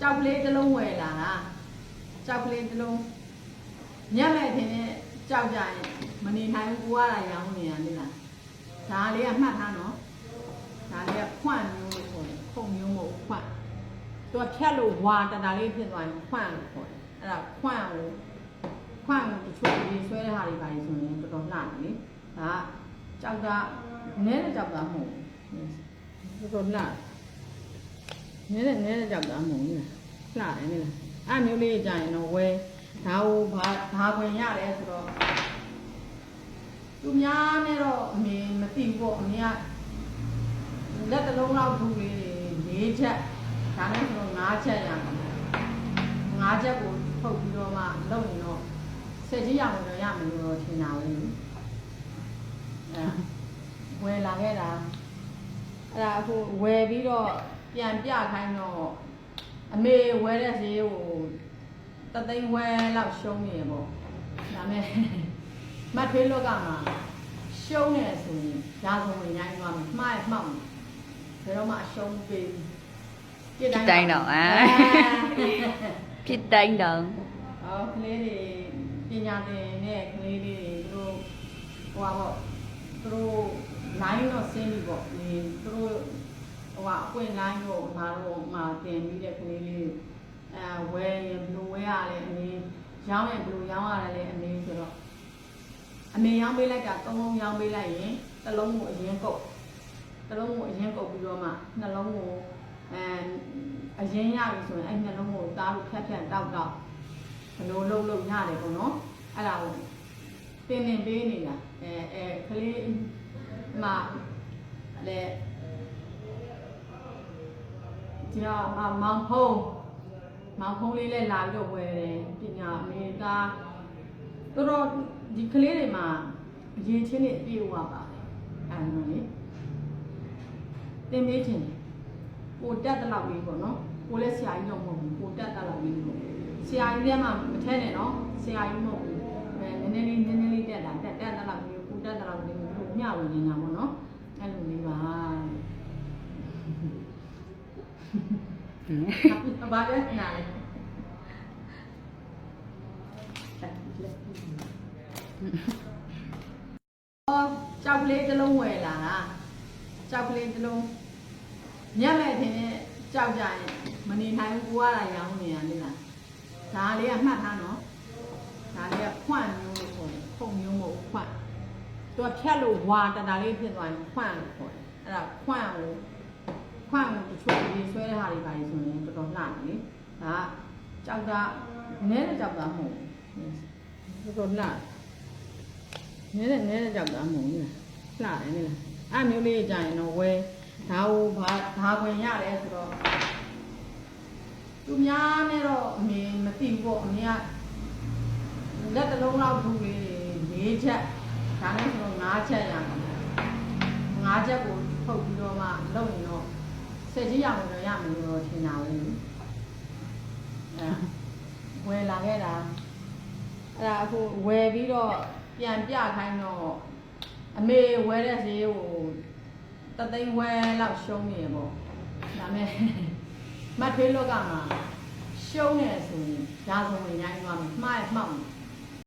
ကြောက်ကလေးတစ်လုံးဝယ်လာတာကြောက်ကလေးတစ်လုံးညက်မဲ့ထင်တဲ့ကြောက်ကြရင်မနေနိုင်ဘူးကိုရတာရောင်းနေရလေလားဒါလေးကမှတ်ထားနော်ဒါလေးကခွန့်မျိုးလို့ခေါ်တယ်ခုံမျိုးမဟုတ်ဘူးခွန့်သူကဖြတ်လို့ဝါတတာလေးဖြစ်သွားရင်ခွန့်လို့ခေါ်တယ်အဲ့ဒါခွန့်ကိုခွန့်ကိုတချို့ရေးဆွဲတဲ့ဟာတွေပါလေဆိုရင်တော်တော်လှတယ်လေဒါကကြောက်တာနည်းတဲ့ကြောက်တာမဟုတ်ဘူးတော်တော်လှတယ် နည်းနည်းနည်းနည်းကြောက်တာမဟုတ်ဘူးလားလှတယ်နိလားအဲ့မျိုးလေးကြာရင်တော့ဝဲဒါဟိုဘာဘာခွင်ရတယ်ဆိုတော့သူများနဲ့တော့အမေမသိဘူးပေါ့အမေကလက်တစ်လုံးလောက်ထုလေးတွေ၄ချက်ဒါနဲ့ဆိုတော့၅ချက်ရမှာ၅ချက်ကိုထုတ်ပြီးတော့မှလုပ်ရင်တော့ဆက်ကြီးရအောင်တော့ရမယ်လို့တော့ထင်တာပဲအဲ့ဝယ်လာခဲ့တာအဲ့ဒါအခုဝယ်ပြီးတော့ ပြန်ပြခိုင်းတော့အမေဝဲတဲ့ဈေးကိုတသိန်းဝဲလောက်ရှုံးနေရပေါ့ဒါမဲ့မတ်ထွေးလောကမှာရှုံးနေဆိုရင်ဓာဆုံးဝင်ရိုင်းသွားမယ်မှားရမှောက်ဘယ်တော့မှအရှုံးပေးပြစ်တိုင်းတော့အာဖြစ်တိုင်းတော့ဟောကလေးတွေပညာသင်တဲ့ကလေးလေးတွေသူတို့ဟိုပါပေါ့သူတို့ line တော့ဆင်းပြီပေါ့ဒီသူတို့ ဟိုကအပွင့် line တော့ငါတို့မှတင်ပြီးတဲ့ကလေးလေးအဲဝဲရင်ဘယ်လိုဝဲရလဲအမေရောင်းရင်ဘယ်လိုရောင်းရလဲအမေဆိုတော့အမေရောင်းပေးလိုက်တာသုံးလုံးရောင်းပေးလိုက်ရင်တစ်လုံးကိုအရင်ကုတ်တစ်လုံးကိုအရင်ကုတ်ပြီးတော့မှနှလုံးကိုအဲအရင်ရပြီဆိုရင်အဲ့နှလုံးကိုသားလို့ဖြတ်ဖြတ်တောက်တောက်ဘယ်လိုလုပ်လို့ရတယ်ပေါ့နော်အဲ့ဒါကိုတင်တင်ပေးနေတာအဲအဲကလေးမှလည်း ဒီတော့မမောင်ဖုံးမောင်ဖုံးလေးလည်းလာပြီးတော့ဝယ်တယ်ပညာအမေသားတော်တော်ဒီကလေးတွေမှာအရေးချင်းတွေအပြည့်ဝပါတယ်အဲ့နော်လေတင်ပေးခြင်းကိုတက်တဲ့လောက်လေးပေါ့နော်ကိုလည်းဆရာကြီးတော့မဟုတ်ဘူးကိုတက်တဲ့လောက်လေးပေါ့ဆရာကြီးလည်းမှမထဲနဲ့နော်ဆရာကြီးမဟုတ်ဘူးအဲနည်းနည်းလေးနည်းနည်းလေးတက်တာတက်တက်တဲ့လောက်လေးကိုတက်တဲ့လောက်လေးကိုမျှဝေနေတာပေါ့နော်အဲ့လိုလေးပါ ဘာလဲနားလဲအော်ကြောက်ကလေးတစ်လုံးဝယ်လာတာကြောက်ကလေးတစ်လုံးညက်မဲ့ထင်တဲ့ကြောက်ကြရင်မနေနိုင်ဘူးကိုရတာရောင်းနေရလေလားဒါလေးကမှတ်ထားနော်ဒါလေးကခွန့်မျိုးလို့ခေါ်တယ်ခုံမျိုးမဟုတ်ခွန့်သူကဖြတ်လို့ဝါတတာလေးဖြစ်သွားရင်ခွန့်လို့ခေါ်တယ်အဲ့ဒါခွန့်ကို ခွန့်ကိုတချို့ရေးဆွဲတဲ့ဟာတွေပါလေဆိုရင်တော်တော်လှတယ်လေဒါကကြောက်တာနည်းတဲ့ကြောက်တာမဟုတ်ဘူးတော်တော်လှနည်းတဲ့နည်းတဲ့ကြောက်တာမဟုတ်ဘူးလှတယ်လေလားအဲ့မျိုးလေးကြာရင်တော့ဝဲဒါဟိုဘာဘာခွင်ရတယ်ဆိုတော့သူများနဲ့တော့အမေမသိဘူးပေါ့အမေကလက်တစ်လုံးလောက်ထုလေး၄ချက်ဒါနဲ့ဆိုတော့၅ချက်ရမှာ၅ချက်ကိုထုတ်ပြီးတော့မှလုပ်ရင်တော့ ဆက်ကြီးရအောင်တော့ရမယ်လို့တော့ထင်တာပဲလေအဲဝယ်လာခဲ့တာအဲ့ဒါအခုဝယ်ပြီးတော့ပြန်ပြခိုင်းတော့အမေဝယ်တဲ့ဈေးကိုတသိန်းဝယ်လောက်ရှုံးနေရပေါ့ဒါမဲ့မတ်ထွေးလောကမှာရှုံးနေဆိုရင်ဓာဆုံးဝင်ရိုင်းသွားမယ်မှားရမှောက်မယ်